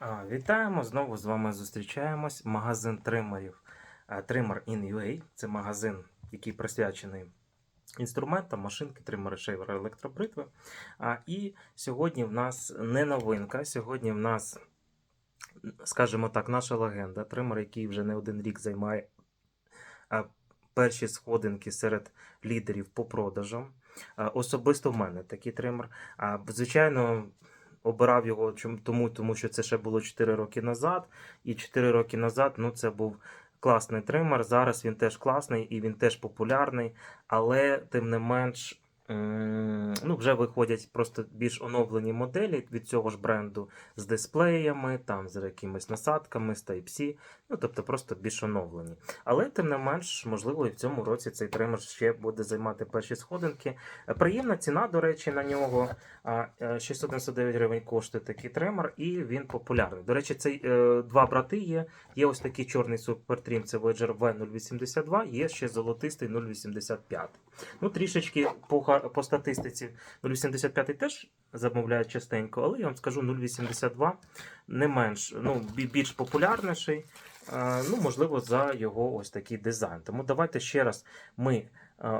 Вітаємо! Знову з вами зустрічаємось. Магазин тримерів Trimmer in UA. Це магазин, який присвячений інструментам, машинки, тримери, шейвери, електробритви. І сьогодні в нас не новинка. Сьогодні в нас, скажімо так, наша легенда. Тример, який вже не один рік займає перші сходинки серед лідерів по продажам. Особисто в мене такий тример. Звичайно, обирав його тому, тому що це ще було 4 роки назад. І 4 роки назад ну, це був класний тример. Зараз він теж класний і він теж популярний, але тим не менш. М, Ну, вже виходять просто більш оновлені моделі від цього ж бренду з дисплеями, там з якимись насадками, з Type-C, ну тобто просто більш оновлені. Але тим не менш, можливо, і в цьому році цей тример ще буде займати перші сходинки. Е, Приємна ціна, до речі, на нього. Е, 699 гривень коштує такий тример, і він популярний. До речі, цей е, два брати є. Є ось такий чорний супертрім, це Voyager V082, є ще золотистий 085. Ну, трішечки по, ха- по статистиці 085 теж замовляють частенько, але я вам скажу 082 не менш, ну, більш популярніший. е, Ну, можливо, за його ось такий дизайн. Тому давайте ще раз ми е,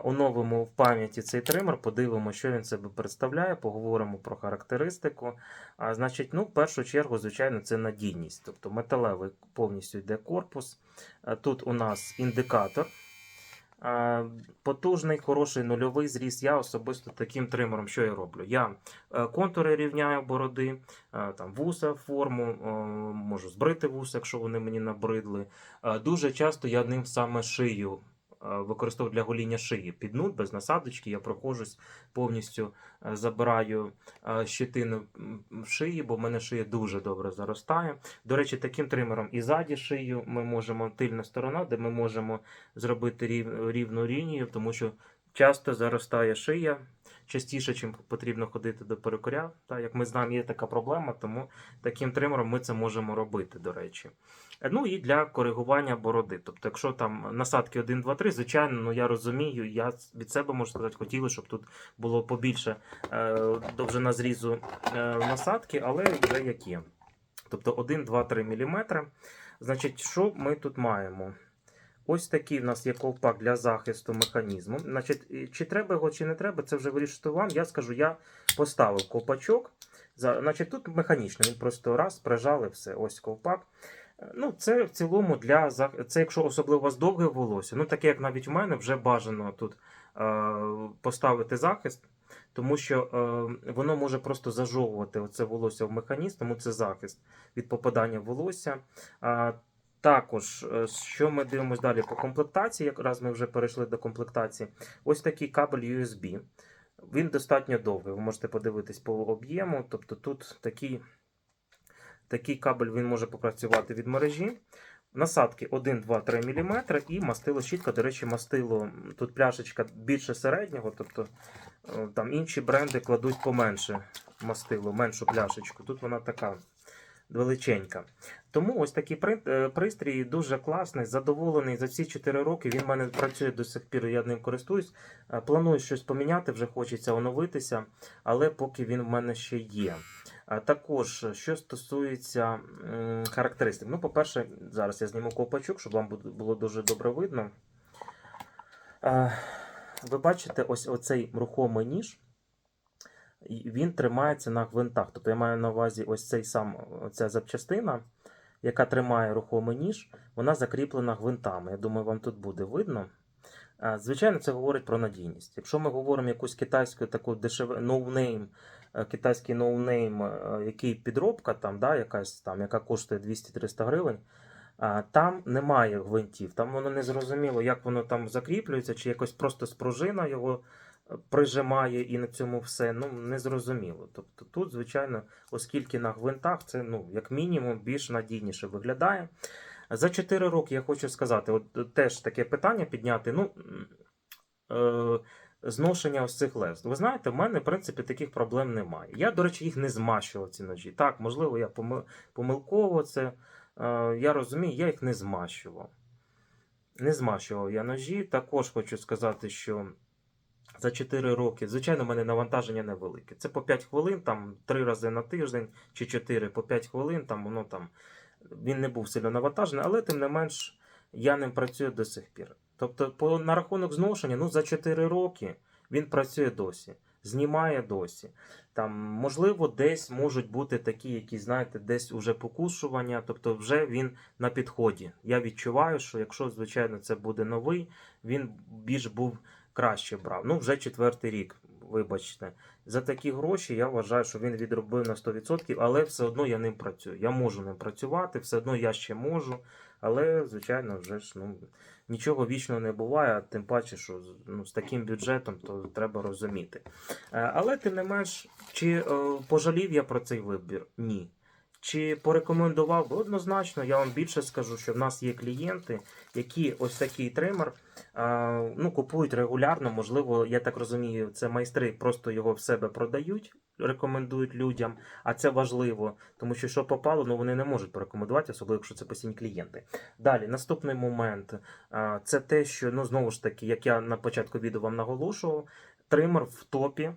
оновимо в пам'яті цей тример, подивимося, що він себе представляє, поговоримо про характеристику. А, значить, ну, в першу чергу, звичайно, це надійність. Тобто металевий повністю йде корпус. Е, Тут у нас індикатор. Потужний, хороший нульовий зріст. Я особисто таким тримером, що я роблю? Я е, контури рівняю бороди, е, там вуса, форму, е, можу збрити вуса, якщо вони мені набридли. Дуже часто я ним саме шию використовую для гоління шиї. під Піднут без насадочки, я проходжусь повністю е, забираю щитину щетину шиї, бо в мене шия дуже добре заростає. До речі, таким тримером і ззаді шию ми можемо тильна сторона, де ми можемо зробити рів, рівну лінію, тому що часто заростає шия. Частіше, чим потрібно ходити до перукаря. Та, як ми знаємо, є така проблема, тому таким тримером ми це можемо робити, до речі. Ну і для коригування бороди. Тобто, якщо там насадки 1, 2, 3, звичайно, ну я розумію, я від себе можу сказати, хотіли, щоб тут було побільше е, довжина зрізу е, насадки, але вже як є. Тобто 1, 2, 3 мм. Значить, що ми тут маємо? Ось такий в нас є ковпак для захисту механізму. Значить, чи треба його, чи не треба, це вже вирішити вам. Я скажу, я поставив ковпачок. Значить, тут механічно, він просто раз прижали все. Ось ковпак. Е, Ну, це в цілому для зах- це, якщо особливо у вас довге волосся, ну таке як навіть у мене, вже бажано тут е, поставити захист, тому що е, воно може просто зажовувати оце волосся в механізм, тому це захист від попадання волосся. А, також, е, що ми дивимося далі по комплектації, якраз ми вже перейшли до комплектації. Ось такий кабель USB. Він достатньо довгий. Ви можете подивитись по об'єму. Тобто тут такий, такий кабель він може попрацювати від мережі. Насадки 1, 2, 3 мм і мастило щітка. До речі, мастило тут пляшечка більше середнього, тобто е, там інші бренди кладуть поменше мастило, меншу пляшечку. Тут вона така величенька. Тому ось такий е, пристрій дуже класний, задоволений за ці 4 роки. Він в мене працює до сих пір, я ним користуюсь. Е, Планую щось поміняти, вже хочеться оновитися, але поки він в мене ще є. Також, що стосується характеристик. Ну, по-перше, зараз я зніму ковпачок, щоб вам було дуже добре видно. Е, Ви бачите, ось оцей рухомий ніж. Він тримається на гвинтах. Тобто я маю на увазі ось цей сам ця запчастина, яка тримає рухомий ніж, вона закріплена гвинтами. Я думаю, вам тут буде видно. Звичайно, це говорить про надійність. Якщо ми говоримо якусь китайську таку дешеве ноунейм, е, китайський ноунейм, е, який підробка, там, да, якась там, яка коштує 200-300 гривень, там немає гвинтів, там воно не зрозуміло, як воно там закріплюється, чи якось просто спружина його е, прижимає і на цьому все. Ну, не зрозуміло. Тобто тут, звичайно, оскільки на гвинтах це ну, як мінімум більш надійніше виглядає. За 4 роки я хочу сказати, от е, теж таке питання підняти. Ну, е, зношення ось цих лез. Ви знаєте, в мене, в принципі, таких проблем немає. Я, до речі, їх не змащував ці ножі. Так, можливо, я помил- помилково це. Е, я розумію, я їх не змащував. Не змащував я ножі. Також хочу сказати, що За 4 роки, звичайно, в мене навантаження невелике. Це по 5 хвилин, там 3 рази на тиждень чи 4 по 5 хвилин, там воно там він не був сильно навантажений, але тим не менш я ним працюю до сих пір. Тобто, по, на рахунок зношення, ну за 4 роки він працює досі, знімає досі. Там, можливо, десь можуть бути такі, які, знаєте, десь уже покушування, тобто вже він на підході. Я відчуваю, що якщо, звичайно, це буде новий, він більш був краще брав. Ну, вже четвертий рік, вибачте. За такі гроші я вважаю, що він відробив на 100%, але все одно я ним працюю. Я можу ним працювати, все одно я ще можу. Але, звичайно, вже ж ну, нічого вічного не буває, тим паче, що ну, з таким бюджетом то треба розуміти. Е, Але тим не менш, чи е, пожалів я про цей вибір? Ні. Чи порекомендував би? Однозначно, я вам більше скажу, що в нас є клієнти, які ось такий тример ну, купують регулярно. Можливо, я так розумію, це майстри просто його в себе продають, рекомендують людям, а це важливо, тому що що попало, ну вони не можуть порекомендувати, особливо якщо це постійні клієнти. Далі, наступний момент це те, що ну знову ж таки, як я на початку відео вам наголошував, тример в топі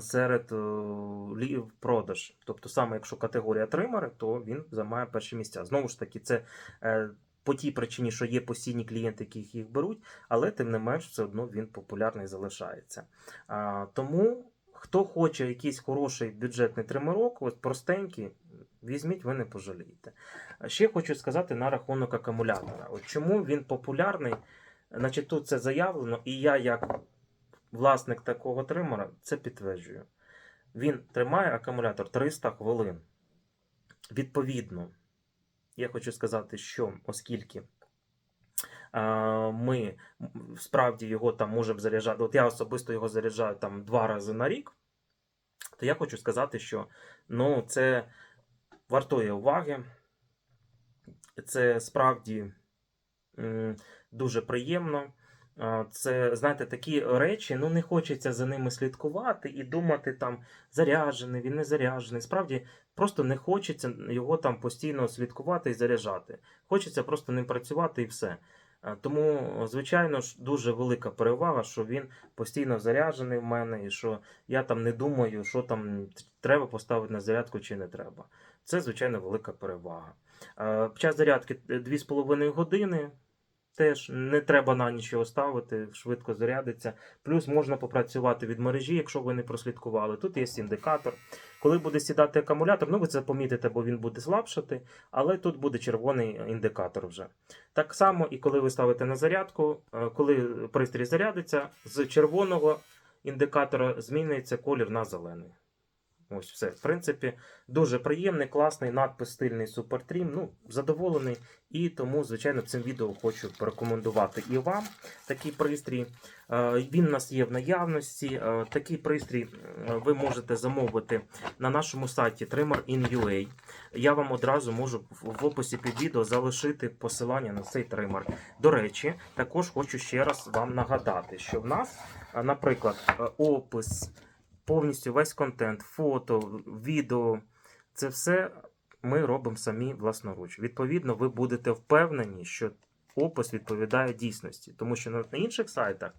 серед е, лі- продаж. Тобто, саме якщо категорія тримери, то він займає перші місця. Знову ж таки, це е, по тій причині, що є постійні клієнти, які їх беруть, але тим не менш, все одно він популярний залишається. А, тому, хто хоче якийсь хороший бюджетний тримерок, ось простенький, візьміть, ви не пожалієте. Ще хочу сказати на рахунок акумулятора. От чому він популярний? Значить, тут це заявлено, і я, як власник такого тримера, це підтверджую. Він тримає акумулятор 300 хвилин. Відповідно, я хочу сказати, що оскільки ми справді його там можемо заряджати, от я особисто його заряджаю там два рази на рік, то я хочу сказати, що ну, це вартує уваги. Це справді дуже приємно. Це, знаєте, такі речі, ну не хочеться за ними слідкувати і думати там заряджений, він не заряджений. Справді просто не хочеться його там постійно слідкувати і заряджати. Хочеться просто ним працювати і все. Тому, звичайно ж, дуже велика перевага, що він постійно заряджений в мене, і що я там не думаю, що там треба поставити на зарядку чи не треба. Це, звичайно, велика перевага. Е, Час зарядки 2,5 години. Теж не треба на ніч його ставити, швидко зарядиться. Плюс можна попрацювати від мережі, якщо ви не прослідкували. Тут є індикатор. Коли буде сідати акумулятор, ну ви це помітите, бо він буде слабшати, але тут буде червоний індикатор вже. Так само, і коли ви ставите на зарядку, е, коли пристрій зарядиться, з червоного індикатора змінюється колір на зелений. Ось все. В принципі, дуже приємний, класний надпис стильний Supertrim. Ну, задоволений. І тому, звичайно, цим відео хочу порекомендувати і вам такий пристрій. Е, Він у нас є в наявності. Е, Такий пристрій е, ви можете замовити на нашому сайті Trimmer.in.ua. Я вам одразу можу в описі під відео залишити посилання на цей тример. До речі, також хочу ще раз вам нагадати, що в нас, наприклад, опис повністю весь контент, фото, відео, це все ми робимо самі власноруч. Відповідно, ви будете впевнені, що опис відповідає дійсності, тому що на інших сайтах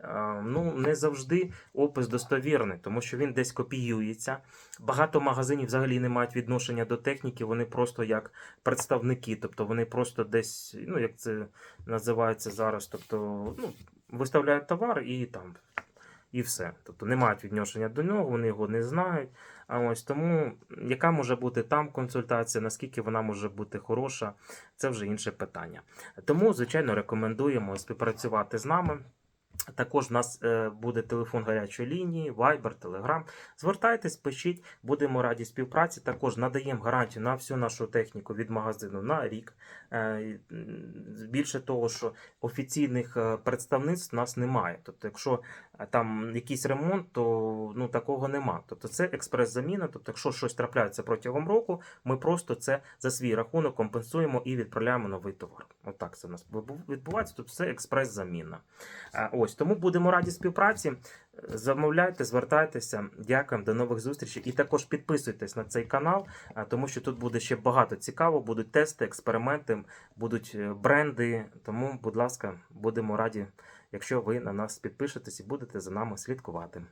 е, ну, не завжди опис достовірний, тому що він десь копіюється. Багато магазинів взагалі не мають відношення до техніки, вони просто як представники, тобто вони просто десь, ну як це називається зараз, тобто ну, виставляють товар і там і все. Тобто не мають відношення до нього, вони його не знають. А ось тому, яка може бути там консультація, наскільки вона може бути хороша, це вже інше питання. Тому, звичайно, рекомендуємо співпрацювати з нами. Також в нас е, буде телефон гарячої лінії, Viber, Telegram. Звертайтесь, пишіть, будемо раді співпраці. Також надаємо гарантію на всю нашу техніку від магазину на рік. Більше того, що офіційних е, представництв у нас немає. Тобто, якщо е, там якийсь ремонт, то ну, такого нема. Тобто це експрес-заміна. Тобто, якщо щось трапляється протягом року, ми просто це за свій рахунок компенсуємо і відправляємо новий товар. Отак це у нас відбувається. Тобто це експрес-заміна. Е, Ось тому будемо раді співпраці. Замовляйте, звертайтеся. Дякуємо, до нових зустрічей. І також підписуйтесь на цей канал, е, тому що тут буде ще багато цікаво. Будуть тести, експерименти, будуть е, бренди. Тому, будь ласка, будемо раді якщо ви на нас підпишетесь і будете за нами слідкувати.